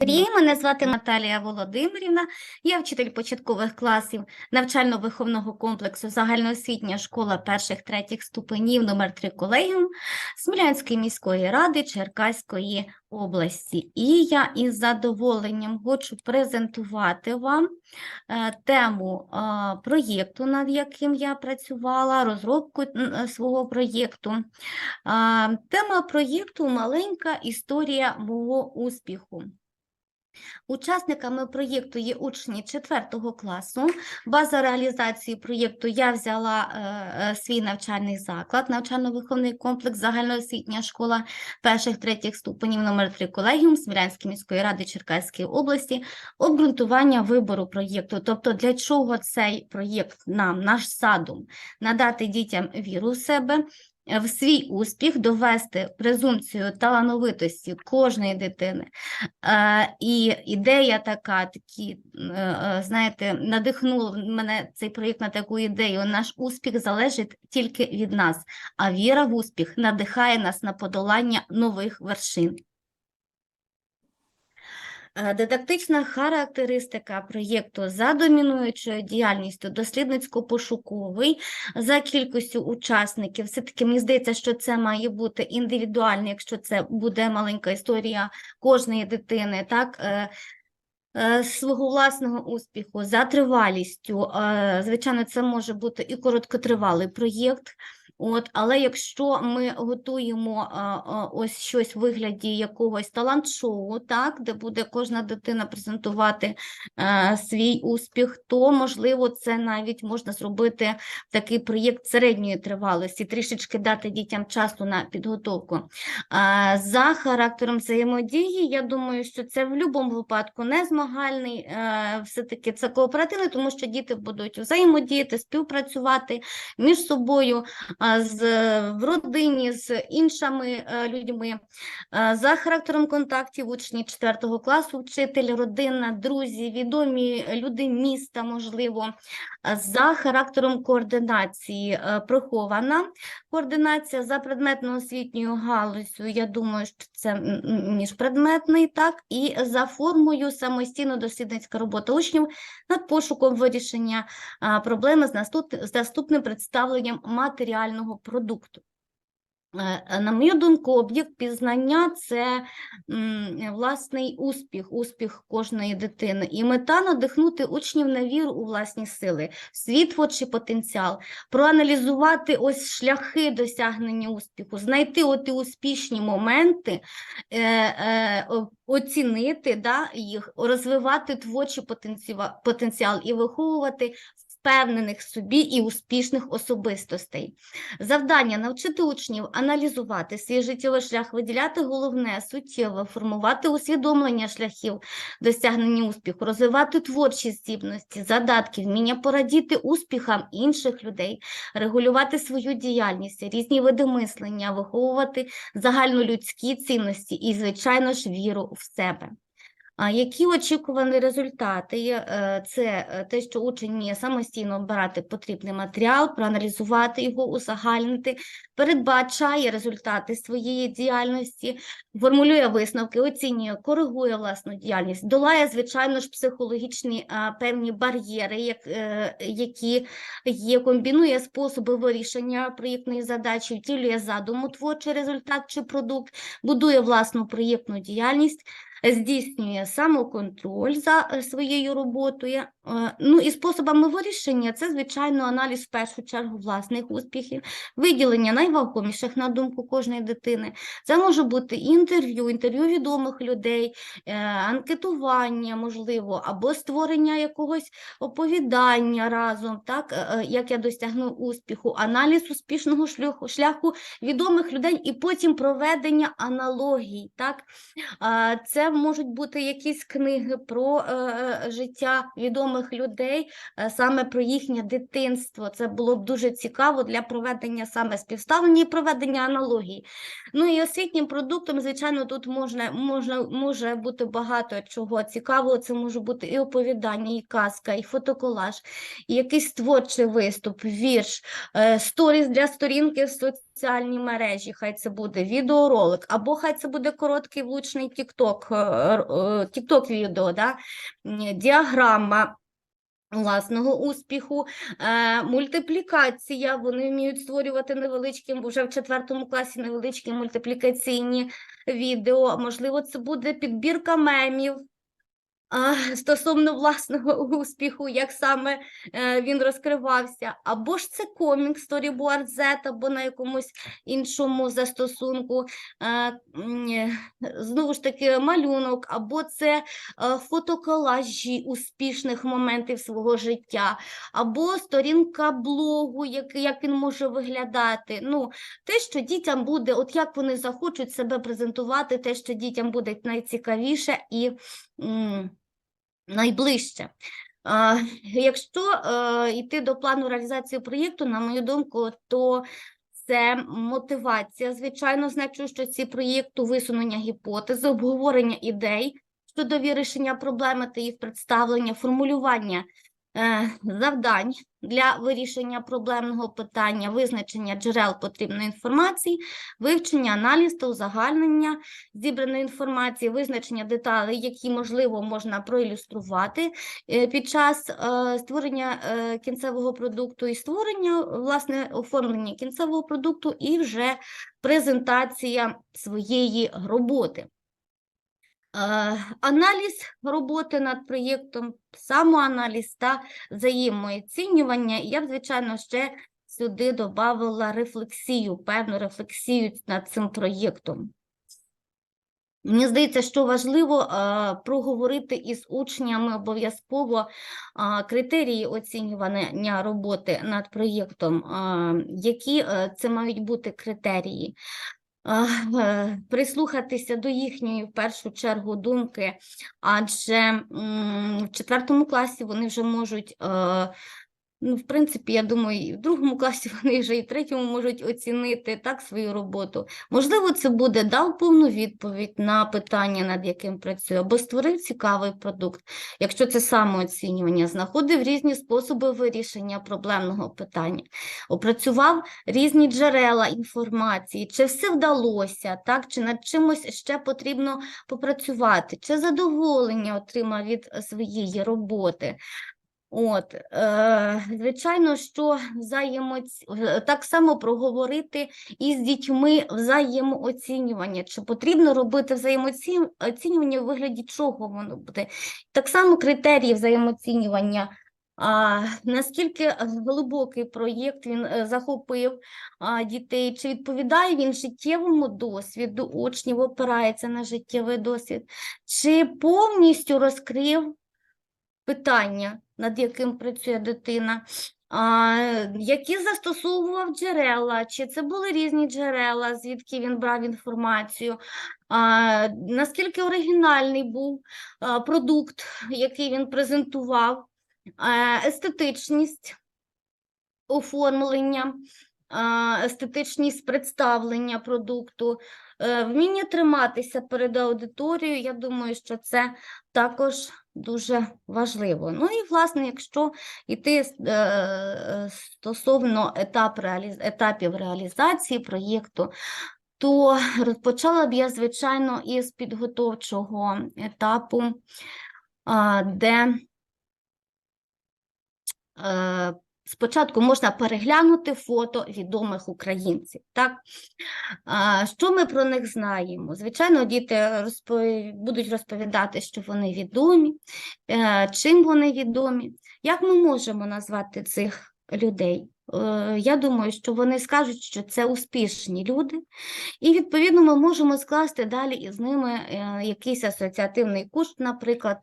Привіт, мене звати Наталія Володимирівна. Я вчитель початкових класів навчально-виховного комплексу загальноосвітня школа перших третіх ступенів номер 3 колегіум Смілянської міської ради Черкаської області. І я із задоволенням хочу презентувати вам е, тему е, проєкту, над яким я працювала, розробку м, свого проєкту. Е, Тема проєкту маленька історія мого успіху. Учасниками проєкту є учні 4 класу. База реалізації проєкту я взяла е, е, свій навчальний заклад, навчально-виховний комплекс, загальноосвітня школа перших третіх ступенів номер 3 колегіум Смілянської міської ради Черкаської області, обґрунтування вибору проєкту. Тобто, для чого цей проєкт нам, наш задум, надати дітям віру в себе, в свій успіх, довести презумпцію талановитості кожної дитини. Е, І ідея така, такі, е, е, знаєте, надихнула мене цей проєкт на таку ідею. Наш успіх залежить тільки від нас, а віра в успіх надихає нас на подолання нових вершин. Е, Дидактична характеристика проєкту за домінуючою діяльністю дослідницько-пошуковий, за кількістю учасників. Все-таки мені здається, що це має бути індивідуально, якщо це буде маленька історія кожної дитини, так? е, е, Свого власного успіху за тривалістю. Звичайно, це може бути і короткотривалий проєкт. От, але якщо ми готуємо а, а, ось щось в вигляді якогось талант-шоу, так, де буде кожна дитина презентувати а, свій успіх, то можливо це навіть можна зробити такий проєкт середньої тривалості, трішечки дати дітям часу на підготовку. А, за характером взаємодії, я думаю, що це в будь-якому випадку не змагальний, е, все-таки це кооперативний, тому що діти будуть взаємодіяти, співпрацювати між собою а, з, в родині з іншими е, людьми. Е, За характером контактів учні 4 класу, вчитель, родина, друзі, відомі люди міста, можливо. За характером координації е, прихована координація за предметно-освітньою галузю. Я думаю, що це міжпредметний, так, і за формою самостійно-дослідницька робота учнів над пошуком вирішення проблеми з наступним представленням матеріального продукту. Е, е, На мою думку, об'єкт пізнання це власний успіх, успіх кожної дитини. І мета надихнути учнів на віру у власні сили, свій творчий потенціал, проаналізувати ось шляхи досягнення успіху, знайти оті успішні моменти, е, оцінити да, їх, розвивати творчий потенціал і виховувати впевнених собі і успішних особистостей. Завдання навчити учнів аналізувати свій життєвий шлях, виділяти головне, суттєве, формувати усвідомлення шляхів досягнення успіху, розвивати творчі здібності, задатки, вміння порадіти успіхам інших людей, регулювати свою діяльність, різні види мислення, виховувати загальнолюдські цінності і, звичайно ж, віру в себе. Які очікувані результати? Е, Це е, те, що учень вміє самостійно обирати потрібний матеріал, проаналізувати його, узагальнити, передбачає результати своєї діяльності, формулює висновки, оцінює, коригує власну діяльність, долає, звичайно ж, психологічні певні бар'єри, е, які є, комбінує способи вирішення проєктної задачі, втілює задуму, творчий результат чи продукт, будує власну проєктну діяльність, здійснює самоконтроль за е, своєю роботою. Е, Ну і способами вирішення це, звичайно, аналіз в першу чергу власних успіхів, виділення найвагоміших на думку кожної дитини. Це може бути інтерв'ю, інтерв'ю відомих людей, е, анкетування, можливо, або створення якогось оповідання разом, так, е, як я досягну успіху, аналіз успішного шляху, шляху відомих людей і потім проведення аналогій. Так. Це можуть бути якісь книги про життя відомих людей, е, саме про їхнє дитинство. Це було б дуже цікаво для проведення саме співставлення і проведення аналогій. Ну і освітнім продуктом, звичайно, тут можна, можна, може бути багато чого цікавого. Це може бути і оповідання, і казка, і фотоколаж, і якийсь творчий виступ, вірш, е, сторіс для сторінки в соц соціальні мережі, хай це буде відеоролик, або хай це буде короткий влучний TikTok, е, TikTok відео, да? діаграма власного успіху, е, мультиплікація, вони вміють створювати невеличкі, вже в четвертому класі невеличкі мультиплікаційні відео, можливо, це буде підбірка мемів, стосовно власного успіху, як саме е, він розкривався, або ж це комік Storyboard Z, або на якомусь іншому застосунку, е, знову ж таки, малюнок, або це е, фотоколажі успішних моментів свого життя, або сторінка блогу, як, як він може виглядати. Ну, те, що дітям буде, от як вони захочуть себе презентувати, те, що дітям буде найцікавіше і. Найближче. Якщо е, йти до плану реалізації проєкту, на мою думку, то це мотивація, звичайно, значущості проєкту, висунення гіпотези, обговорення ідей щодо вирішення проблеми та їх представлення, формулювання завдань для вирішення проблемного питання, визначення джерел потрібної інформації, вивчення, аналіз та узагальнення зібраної інформації, визначення деталей, які можливо можна проілюструвати е, під час е, створення е, кінцевого продукту і створення, власне, оформлення кінцевого продукту і вже презентація своєї роботи. Е, Аналіз роботи над проєктом, самоаналіз та взаємооцінювання. Я б, звичайно, ще сюди додавала рефлексію, певну рефлексію над цим проєктом. Мені здається, що важливо е, проговорити із учнями обов'язково е, критерії оцінювання роботи над проєктом, які це мають бути критерії. Прислухатися до їхньої в першу чергу думки, адже в четвертому класі вони вже можуть е, Ну, в принципі, я думаю, і в другому класі вони вже і в третьому можуть оцінити так свою роботу. Можливо, це буде дав повну відповідь на питання, над яким працює, або створив цікавий продукт. Якщо це самооцінювання, знаходив різні способи вирішення проблемного питання, опрацював різні джерела інформації, чи все вдалося, так, чи над чимось ще потрібно попрацювати, чи задоволення отримав від своєї роботи. От, е, звичайно, що взаємоці... е, так само проговорити із дітьми взаємооцінювання. Чи потрібно робити взаємооцінювання в вигляді чого воно буде? Так само критерії взаємооцінювання. А, наскільки глибокий проєкт він е, захопив а, дітей, чи відповідає він життєвому досвіду учнів, опирається на життєвий досвід, чи повністю розкрив питання, над яким працює дитина, а, які застосовував джерела, чи це були різні джерела, звідки він брав інформацію, а, наскільки оригінальний був продукт, який він презентував, естетичність оформлення, естетичність представлення продукту, е, вміння триматися перед аудиторією, я думаю, що це також дуже важливо. Ну і, власне, якщо йти е, стосовно етап реаліз... етапів реалізації проєкту, то розпочала б я, звичайно, із підготовчого етапу, де е, спочатку можна переглянути фото відомих українців. Так? А, Що ми про них знаємо? Звичайно, діти розпов... будуть розповідати, що вони відомі, е, чим вони відомі. Як ми можемо назвати цих людей? Е, Я думаю, що вони скажуть, що це успішні люди, і відповідно ми можемо скласти далі із ними е, якийсь асоціативний курс, наприклад,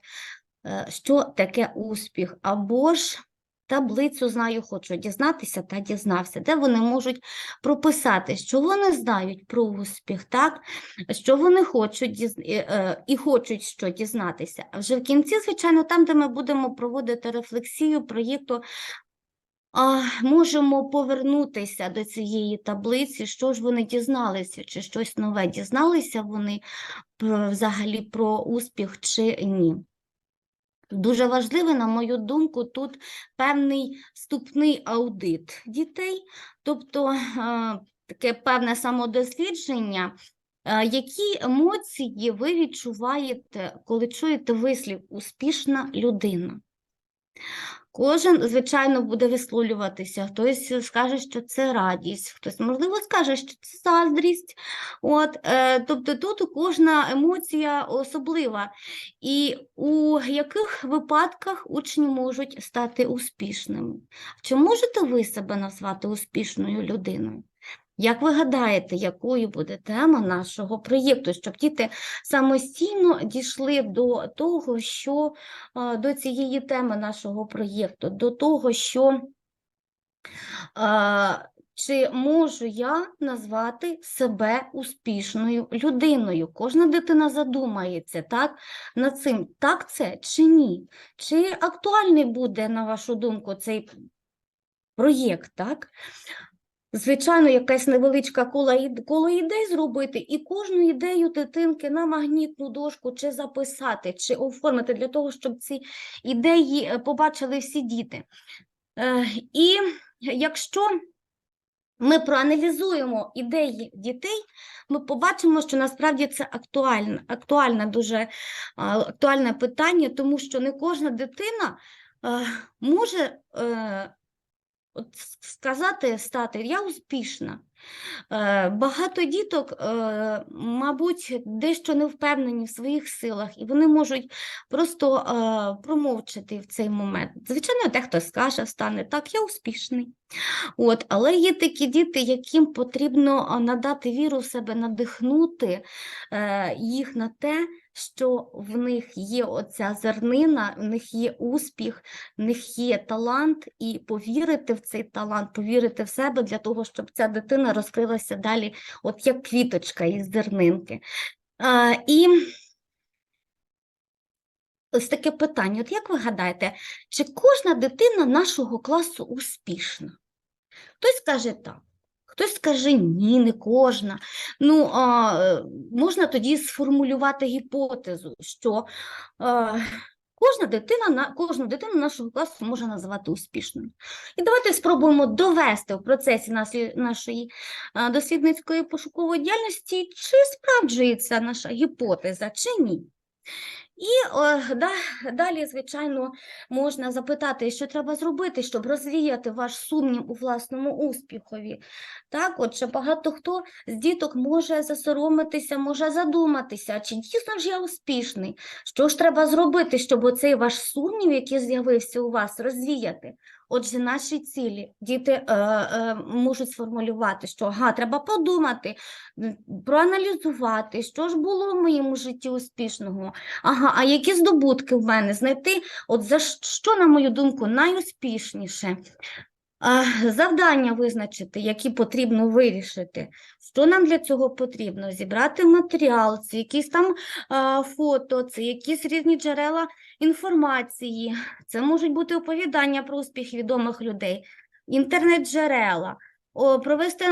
що таке успіх, або ж таблицю знаю, хочу дізнатися та дізнався, де вони можуть прописати, що вони знають про успіх, так? що вони хочуть діз... і, е, хочуть що дізнатися. А вже в кінці, звичайно, там, де ми будемо проводити рефлексію проєкту, а, можемо повернутися до цієї таблиці, що ж вони дізналися, чи щось нове дізналися вони взагалі про успіх чи ні. Дуже важливий, на мою думку, тут певний вступний аудит дітей, тобто е, таке певне самодослідження. Е, Які емоції ви відчуваєте, коли чуєте вислів успішна людина? Кожен, звичайно, буде висловлюватися. Хтось скаже, що це радість, хтось, можливо, скаже, що це заздрість. От, е, тобто тут кожна емоція особлива. І у яких випадках учні можуть стати успішними? Чи можете ви себе назвати успішною людиною? Як ви гадаєте, якою буде тема нашого проєкту, щоб діти самостійно дійшли до того, що до цієї теми нашого проєкту, до того, що а, чи можу я назвати себе успішною людиною? Кожна дитина задумається так, над цим, так це чи ні? Чи актуальний буде, на вашу думку, цей проєкт, так? Звичайно, якась невеличка коло ідей зробити і кожну ідею дитинки на магнітну дошку чи записати, чи оформити для того, щоб ці ідеї е, побачили всі діти. Е, І якщо ми проаналізуємо ідеї дітей, ми побачимо, що насправді це актуальне, актуальне дуже актуальне питання, тому що не кожна дитина е, може от сказати, стати я успішна. Е, Багато діток, е, мабуть, дещо не впевнені в своїх силах, і вони можуть просто е, промовчати в цей момент. Звичайно, дехто скаже, стане так, я успішний. От, але є такі діти, яким потрібно надати віру в себе, надихнути е, їх на те, що в них є оця зернина, в них є успіх, в них є талант, і повірити в цей талант, повірити в себе для того, щоб ця дитина розкрилася далі, от як квіточка із зернинки. Е, і ось таке питання: от як ви гадаєте, чи кожна дитина нашого класу успішна? Хтось скаже так, хтось скаже ні, не кожна. Ну, а, е, можна тоді сформулювати гіпотезу, що е, кожна дитина, кожну дитину нашого класу може називати успішною. І давайте спробуємо довести в процесі нашої е, дослідницької пошукової діяльності, чи справджується наша гіпотеза, чи ні. І о, да, далі, звичайно, можна запитати, що треба зробити, щоб розвіяти ваш сумнів у власному успіхові. Так, отже, багато хто з діток може засоромитися, може задуматися, чи дійсно ж я успішний. Що ж треба зробити, щоб оцей ваш сумнів, який з'явився у вас, розвіяти? Отже, наші цілі діти е, е, можуть сформулювати, що ага, треба подумати, проаналізувати, що ж було в моєму житті успішного. Ага, а які здобутки в мене? Знайти, от за що, на мою думку, найуспішніше? Завдання визначити, які потрібно вирішити. Що нам для цього потрібно? Зібрати матеріал, це якісь там фото, це якісь різні джерела інформації, це можуть бути оповідання про успіх відомих людей, інтернет-джерела, провести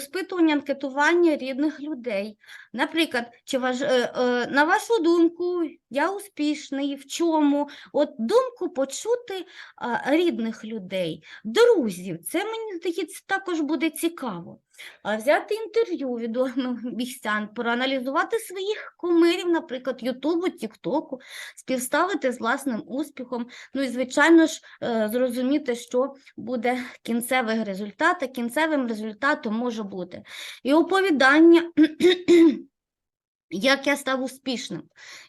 спитування анкетування рідних людей. Наприклад, чи важ, е, е, на вашу думку, я успішний, в чому? От думку почути а, рідних людей, друзів. Це мені здається також буде цікаво. А взяти інтерв'ю відомих містян, проаналізувати своїх кумирів, наприклад, Ютубу, Тіктоку, співставити з власним успіхом. Ну і, звичайно ж, е, зрозуміти, що буде кінцевий результат, а кінцевим результатом може бути і оповідання. Як я став успішним.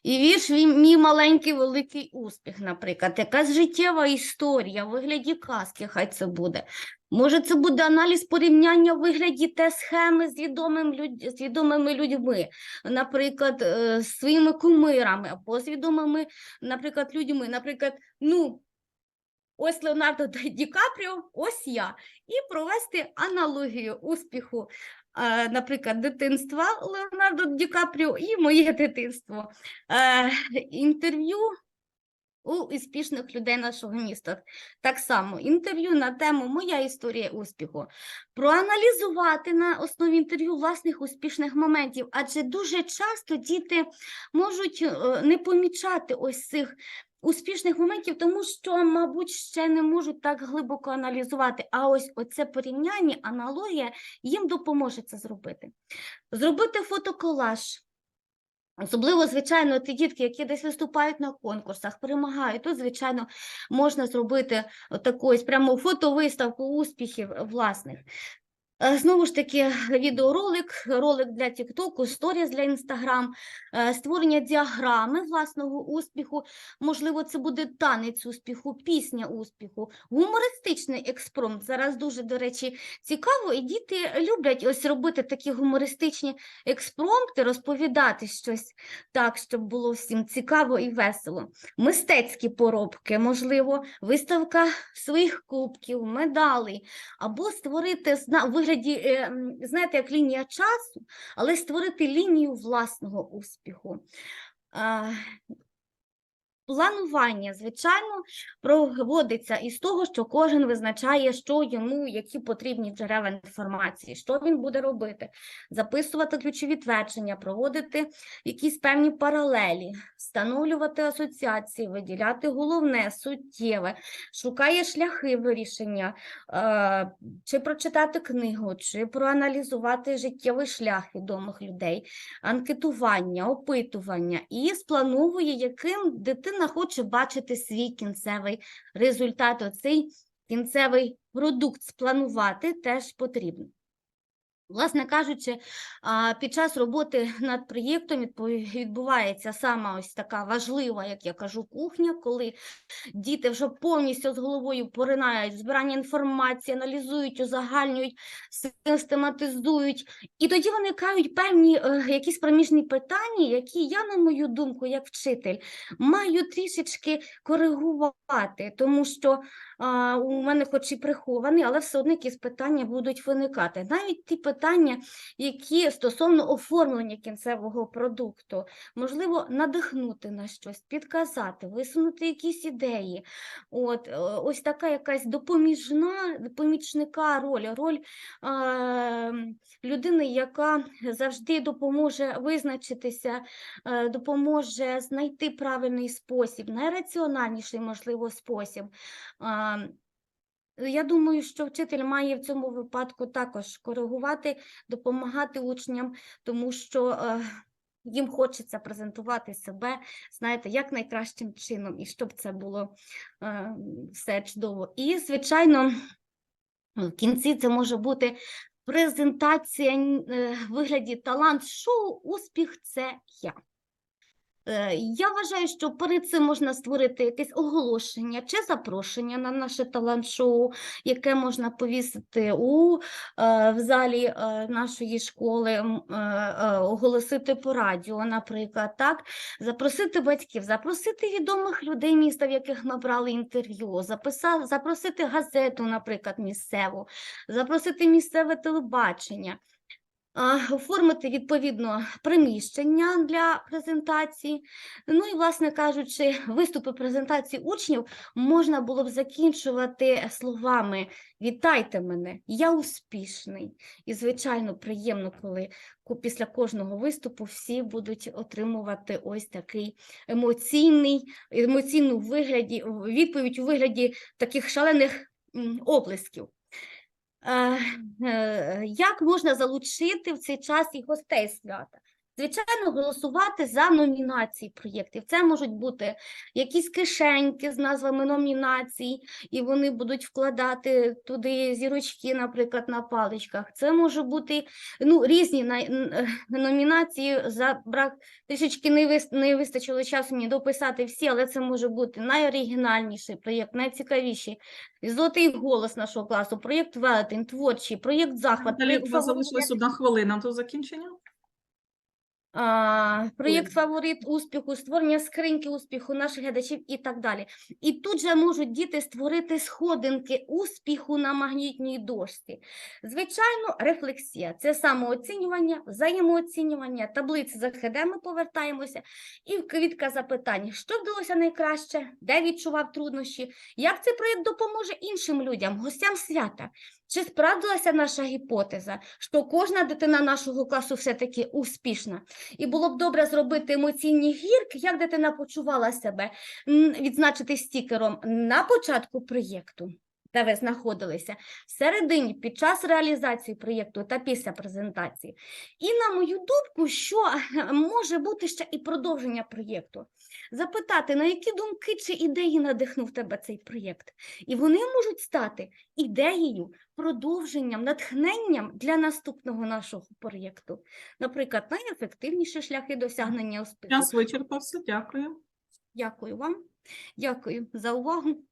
І вірш «Мій- мій маленький великий успіх, наприклад, якась життєва історія в вигляді казки, хай це буде. Може, це буде аналіз порівняння в вигляді те схеми з, відомим люд... з відомими людьми, наприклад, е, з своїми кумирами або з відомими, наприклад, людьми. Наприклад, ну, ось Леонардо Ді Капріо, ось я. І провести аналогію успіху, наприклад, дитинства Леонардо Ді Капріо і моє дитинство. Е, Інтерв'ю у успішних людей нашого міста. Так само інтерв'ю на тему Моя історія успіху. Проаналізувати на основі інтерв'ю власних успішних моментів, адже дуже часто діти можуть е, не помічати ось цих успішних моментів, тому що, мабуть, ще не можуть так глибоко аналізувати. А ось оце порівняння, аналогія їм допоможе це зробити. Зробити фотоколаж. Особливо, звичайно, ті дітки, які десь виступають на конкурсах, перемагають. Тут, звичайно, можна зробити таку ось прямо фотовиставку успіхів власних. Е, Знову ж таки, відеоролик, ролик для Тіктоку, сторіс для Інстаграм, е, створення діаграми власного успіху. Можливо, це буде танець успіху, пісня успіху, гумористичний експромт. Зараз дуже, до речі, цікаво, і діти люблять ось робити такі гумористичні експромти, розповідати щось так, щоб було всім цікаво і весело. Мистецькі поробки, можливо, виставка своїх кубків, медалей, або створити у вигляді, е, знаєте, як лінія часу, але створити лінію власного успіху. Планування, звичайно, проводиться із того, що кожен визначає, що йому, які потрібні джерела інформації, що він буде робити, записувати ключові твердження, проводити якісь певні паралелі, встановлювати асоціації, виділяти головне, суттєве, шукає шляхи вирішення, е, чи прочитати книгу, чи проаналізувати життєвий шлях відомих людей, анкетування, опитування і сплановує, яким дитина хоче бачити свій кінцевий результат. Оцей кінцевий продукт спланувати теж потрібно. Власне кажучи, під час роботи над проєктом відбувається сама ось така важлива, як я кажу, кухня, коли діти вже повністю з головою поринають збирання інформації, аналізують, узагальнюють, систематизують. І тоді виникають певні е, якісь проміжні питання, які я, на мою думку, як вчитель, маю трішечки коригувати, тому що у мене хоч і прихований, але все одно якісь питання будуть виникати. Навіть ті питання, які стосовно оформлення кінцевого продукту, можливо, надихнути на щось, підказати, висунути якісь ідеї. От, е, ось така якась допоміжна, помічника роль, роль е, людини, яка завжди допоможе визначитися, е, допоможе знайти правильний спосіб, найраціональніший, можливо, спосіб. А, Я думаю, що вчитель має в цьому випадку також коригувати, допомагати учням, тому що е, їм хочеться презентувати себе, знаєте, як найкращим чином, і щоб це було е, все чудово. І, звичайно, в кінці це може бути презентація е, в вигляді талант-шоу Успіх це я. Е, Я вважаю, що перед цим можна створити якесь оголошення чи запрошення на наше талант-шоу, яке можна повісити у, е, в залі е, нашої школи, оголосити по радіо, наприклад, так? запросити батьків, запросити відомих людей міста, в яких ми брали інтерв'ю, запросити газету, наприклад, місцеву, запросити місцеве телебачення оформити відповідно приміщення для презентації. Ну і, власне кажучи, виступи презентації учнів можна було б закінчувати словами Вітайте мене, я успішний. І, звичайно, приємно, коли після кожного виступу всі будуть отримувати ось такий емоційний, емоційну вигляді, відповідь у вигляді таких шалених оплесків. Е, е, Як можна залучити в цей час і гостей свята? Звичайно, голосувати за номінації проєктів. Це можуть бути якісь кишеньки з назвами номінацій, і вони будуть вкладати туди зірочки, наприклад, на паличках. Це може бути ну, різні е, номінації. За брак трішечки не, вис- не вистачило часу мені дописати всі, але це може бути найоригінальніший проєкт, найцікавіший. Золотий голос нашого класу, проєкт Велетень, творчий, проєкт Захват, проєкт у вас «Фаворит». залишилась одна хвилина до закінчення. А, проєкт фаворит успіху, створення скриньки успіху наших глядачів і так далі. І тут же можуть діти створити сходинки успіху на магнітній дошці. Звичайно, рефлексія це самооцінювання, взаємооцінювання, таблиці за ХД ми повертаємося, і квітка запитань, що вдалося найкраще, де відчував труднощі, як цей проєкт допоможе іншим людям, гостям свята. Чи справдилася наша гіпотеза, що кожна дитина нашого класу все-таки успішна? І було б добре зробити емоційні гірки, як дитина почувала себе, відзначити стікером на початку проєкту, де ви знаходилися, всередині, під час реалізації проєкту та після презентації. І на мою думку, що може бути ще і продовження проєкту. Запитати, на які думки чи ідеї надихнув тебе цей проєкт. І вони можуть стати ідеєю, продовженням, натхненням для наступного нашого проєкту. Наприклад, найефективніші шляхи досягнення успіху. Час вичерпався, дякую. Дякую вам. Дякую за увагу.